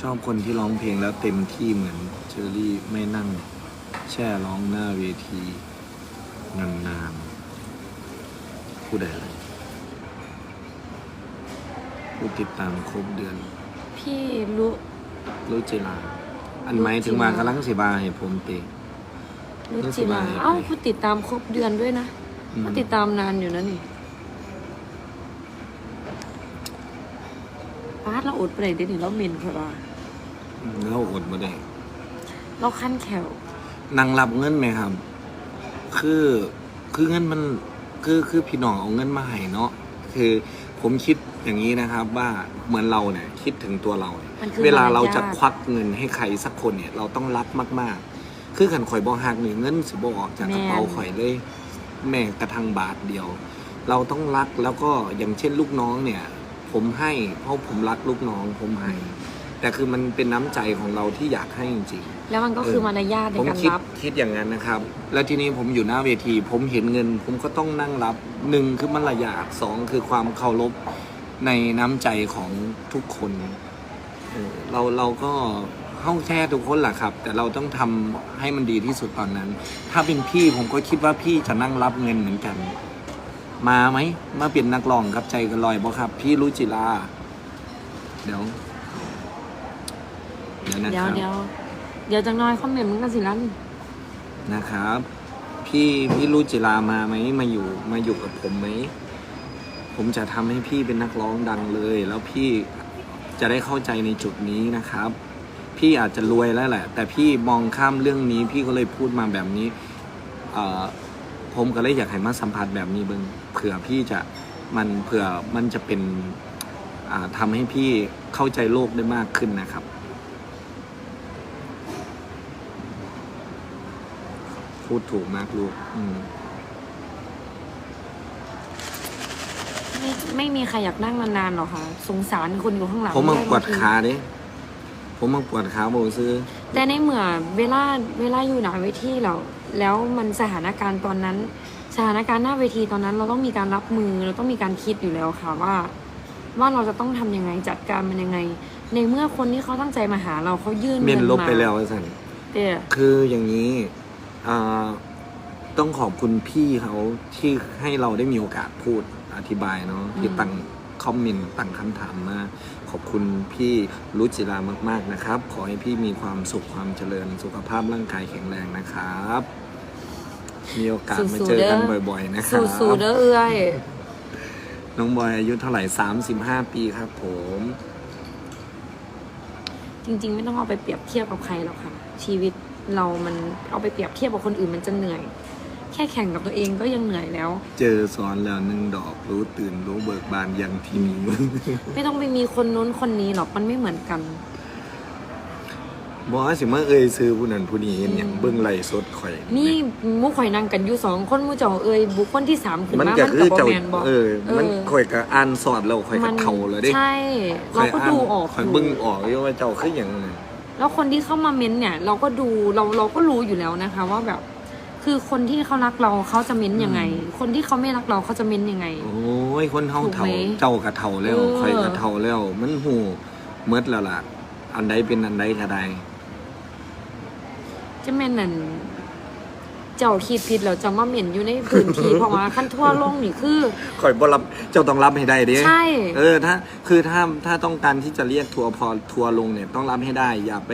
ชอบคนที่ร้องเพลงแล้วเต็มที่เหมือนเชอรี่ไม่นั่ง แช่ร้องหน้าเวทีนานๆผู้ใดอะไรผู้ติดตามครบเดือน พี่รู้รู้เจลาอันไหมายถึงมากำลังสิบาให้ผมเตะรู้รู้จิสึกมาว่าเอ้าผู้ติดตามครบเดือนด้วยนะอืมก็ติดตามนานอยู่นะนี่ปาดเราอดไปไหนเดี๋ยวนี้เราเหม็นค่ะว่า แล้วอดมาได้เราขั้นแขวนางรับเงินไหมครับ คือคือเงินมันคือคือพี่น้องเอาเงินมาให้เนาะคือผมคิดอย่างนี้นะครับว่าเหมือนเราเนี่ยคิดถึงตัวเราเนี่ยมันคือเวลาเราจะมรยทควักเงินให้ใครสักคนเนี่ย เราต้องรักมาก ๆ คือขันข่อยบอหักหนึ่งเงินสิบออกจากกระเป๋าข่อยเลย แม่กระทั่งบาทเดียว เราต้องรักแล้วก็อย่างเช่นลูกน้องเนี่ย ผมให้เพราะผมรักลูกน้องผมให้ แต่คือมันเป็นน้ำใจของเราที่อยากให้จริงๆ แล้วมันก็คือมารยาทในผมการคิดรับ คิดอย่างนั้นนะครับ แล้วทีนี้ผมอยู่หน้าเวที ผมเห็นเงิน ผมก็ต้องนั่งรับหนึ่งคือมารยาทสองคือความเคารพในน้ำใจของทุกคนเออเราเราก็เข้าแท้ทุกคนแหละครับ แต่เราต้องทำให้มันดีที่สุดตอนนั้น ถ้าเป็นพี่ผมก็คิดว่าพี่จะนั่งรับเงินเหมือนกัน มาไหมมาเป็นนักร้องครับใจกันลอยบ่ครับ พี่รู้จิลาเดี๋ยว เดี๋ยวนะเดี๋คยวรับเดี๋ยวเดี๋ยวจังน้อยคอมเมนต์มึงกันสิลันนะครับ พี่พี่รู้จิรามาไหมมาอยู่มาอยู่กับผมไหม ผมจะทำให้พี่เป็นนักร้องดังเลย แล้วพี่จะได้เข้าใจในจุดนี้นะครับ พี่อาจจะรวยแล้วแหละ แต่พี่มองข้ามเรื่องนี้ พี่ก็เลยพูดมาแบบนี้เอ่อผมก็เลยอยากให้มาสัมผัสแบบนี้เบิงเผื่อพี่จะมันเผื่อมันจะเป็นอ่าทำให้พี่เข้าใจโลกได้มากขึ้นนะครับ พูดถูกมากลูกอืมไม่ไม่มีใครอยากนั่งนานๆหรอกค่ะ สงสารคนอยู่ข้างหลังผมมาด้วยปวดบงทีขาดิผมมาปวดขาผมซื้อ แต่ในเมื่อเวลาเวลาอยู่หน้าเวทีเราแล้วมันสถานการณ์ตอนนั้น สถานการณ์หน้าเวทีตอนนั้น เราต้องมีการรับมือเราต้องมีการคิดอยู่แล้วค่ะว่า ว่าเราจะต้องทำยังไงจัดการมันยังไง ในเมื่อคนที่เขาตั้งใจมาหาเราเขายื่นเมนงิลบมาไปแล้วสันเดี๋ยวคืออย่างนี้อ่า ต้องขอบคุณพี่เขาที่ให้เราได้มีโอกาสพูดอธิบายเนาะที่ตั้งคอมเมนต์ตั้งคำถามมาขอบคุณพี่รุจิรามาก ๆนะครับ ขอให้พี่มีความสุขความเจริญสุขภาพร่างกายแข็งแรงนะครับ มีโอกาสมาเจอกันบ่อย ๆ นะครับสู้ๆเด้อเอ้ยน้องบอยอายุเท่าไหร่สามสิบห้าปีครับผม จริง ๆ ไม่ต้องเอาไปเปรียบเทียบกับใครหรอกค่ะ ชีวิต เรามันเอาไปเปรียบเทียบกับคนอื่นมันจะเหนื่อย แค่แข่งกับตัวเองก็ยังเหนื่อยแล้ว เจอสอนแล้วหนึ่งดอกรู้ตื่นรู้เบิกบานยังที่มีไม่ต้องไปมีคนนู้นคนนี้หรอกมันไม่เหมือนกันบอกว่าสิมาเอ่ยซื้อผู้นั้นผู้นี้เห็นอย่างเบิ้งไหลฟ์สดข่อยนี่หมุข่อยนั่งกันอยู่สองคนหมูเจ้าเอ้ยบุคคลที่สามขึ้นมันมาก็มันคืกัอบบ่เจ้าแมนบอกเออ มันเออข่อยก็อ่านสอดแล้วข่อยก็เท่าแล้วเด้ใช่ เราก็ดูออกข่อยอยู่เบิ้งออกอยู่ว่าเจ้าคืออย่างนั้น แล้วคนที่เข้ามาเม้นเนี่ย เราก็ดูเราเราก็รู้อยู่แล้วนะคะ ว่าแบบ คือคนที่เขารักเราเขาจะเม้นยังไง คนที่เขาไม่รักเราเขาจะเม้นยังไง โอ้ยคนเฮาเท่าถูกไหมเจ้าก็เท่าแล้วเออข่อยก็เท่าแล้ว มันหูเมดแล้วล่ะ อันใดเป็นอันใดก็ได้จะแม่นนั่น เจ้าคิดผิดแล้วจะมาเหม็นอยู่ในพื้นที่เพราะว่าขั้นทั่วโลงนี่คือข่อยบ่รับเจ้าต้องรับให้ได้เด้ใช่ เออถ้าคือถ้าถ้าต้องการที่จะเรียกทัวร์พอทัวร์ลงเนี่ยต้องรับให้ได้ อย่าไป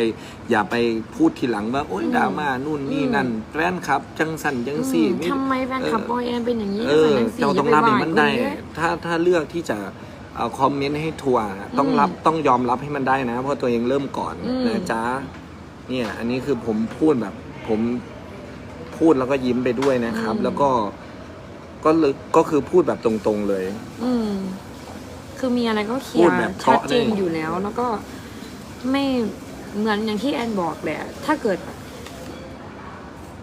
อย่าไปพูดทีหลังว่าโอ๊ยอืมดราม่านู่นนี่อืมนั่นแฟนครับ จังสันจังสี่อืมนี่ทำไมแฟนคลับบอยแอนเป็นอย่างนี้เออจังสี่เจ้าต้องรับให้มันได้อย่าปว่าถ้าถ้าเลือกที่จะเอาคอมเมนต์ให้ทัวร์อะต้องอืมรับต้องยอมรับให้มันได้นะ เพราะตัวเองเริ่มก่อนอืมนะจ๊ะเนี่ย อันนี้คือผมพูดแบบผม พูดแล้วก็ยิ้มไปด้วยนะครับ แล้วก็ก็เลยก็คือพูดแบบตรงๆเลย อืม คือมีอะไรก็เคลีพูยดร์แบบเพชัราะดเจนเลย อยู่แล้ว แล้วก็ไม่เหมือนอย่างที่แอนบอกแหละ ถ้าเกิด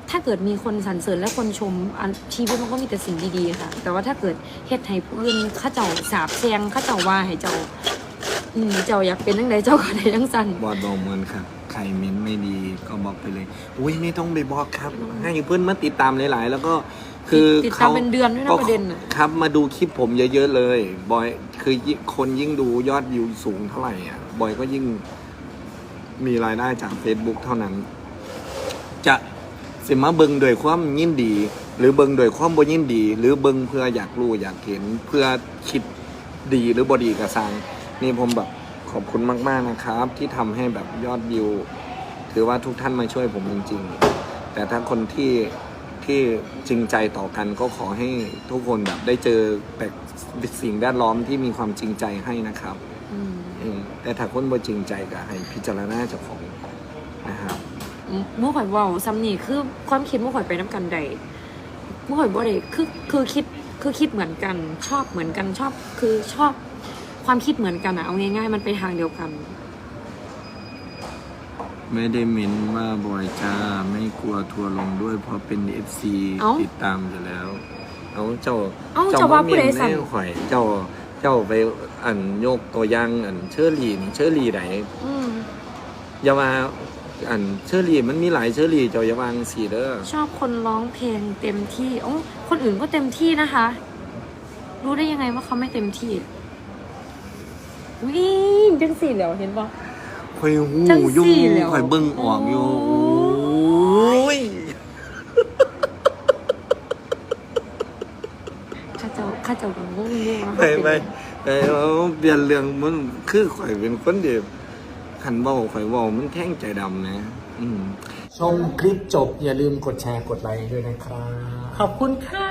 ถ้าเกิดมีคนสรรเสริญและคนชมอันชีวิตมันก็มีแต่สิ่งดีๆค่ะ แต่ว่าถ้าเกิดเฮ็ดให้ผู้อื่นเข้าเจ้าสาบแซงเข้าเจ้าว่าให้เจ้า อืมเจ้าอยากเป็นจังไดเจ้าก็ได้จังสั่นบอดบอกเหมือนครับ ใครเม้นไม่ดีก็บอกไปเลย อุ้ยไม่ต้องไปบอกครับ ให้เพื่อนมาติดตามหลาย ๆ แล้วก็คือติดตามเขาเป็นเดือนด้วยนะก็ประเด็นน่ะ ครับมาดูคลิปผมเยอะ ๆ เลย บอยคือยิ่งคนยิ่งดูยอดวิวสูงเท่าไหร่อะบอยก็ยิ่งมีรายได้จาก Facebook เท่านั้น จะสิมาเบิงโดวยความยินดี หรือเบิงโดวยความบ่ยินดี หรือเบิงเพื่ออยากรู้อยากเห็นเพื่อคิดดีหรือบ่ดีกระซังนี่ผมแบบ ขอบคุณมาก ๆ นะครับ ที่ทำให้แบบยอดวิว ถือว่าทุกท่านมาช่วยผมจริง ๆ แต่ถ้าคนที่ที่จริงใจต่อกันก็ขอให้ทุกคนแบบได้เจอแต่สิ่งแวดล้อมที่มีความจริงใจให้นะครับอืมอืมแต่ถ้าคนบ่จริงใจก็ให้พิจารณาเจ้าของนะครับมู่ข่อยเว่าซ้ำนี่คือความคิดมู่ข่อยไปน้ำกันใดมู่ข่อยบ่ได้คือคือคิดคือคิดเหมือนกันชอบเหมือนกันชอบคือชอบ ความคิดเหมือนกันอะเอาง่ายๆ มันไปทางเดียวกัน ไม่ได้เม้นว่าบอยจ้าไม่กลัวทัวร์ลงด้วยเพราะเป็น FC เอ้าติดตามอยู่แล้ว เอาเจ้าเอ้าเจ้าว่าผู้ใดสั่นแม่ข่อยเจ้าเจ้าไปอันโยกตัวอย่างอันเชอรี่นี่เชอรี่ไหนอืมอย่ามาอันเชอรี่มันมีหลายเชอรี่เจ้าอย่าวางสีเด้อชอบคนร้องเพลงเต็มที่โอ้คนอื่นก็เต็มที่นะคะ รู้ได้ยังไงว่าเขาไม่เต็มที่ วิ่งจังสี่เหลียวเห็นปะข่อยหูจังอยู่สี่แล้วข่อยเบิ่งออกอยู่โอ้โอ้ยข้าเจ้าข้าเจ้าก็งงอยู่ว่าไปเขาไปเป็น ไปเอาเปลี่ยนเรื่องมันคือข่อยเป็นคนเดียวขันเบาข่อยเบามันแท่งใจดำนะอืม ชมคลิปจบอย่าลืมกดแชร์กดไลค์ด้วยนะครับ ขอบคุณค่ะ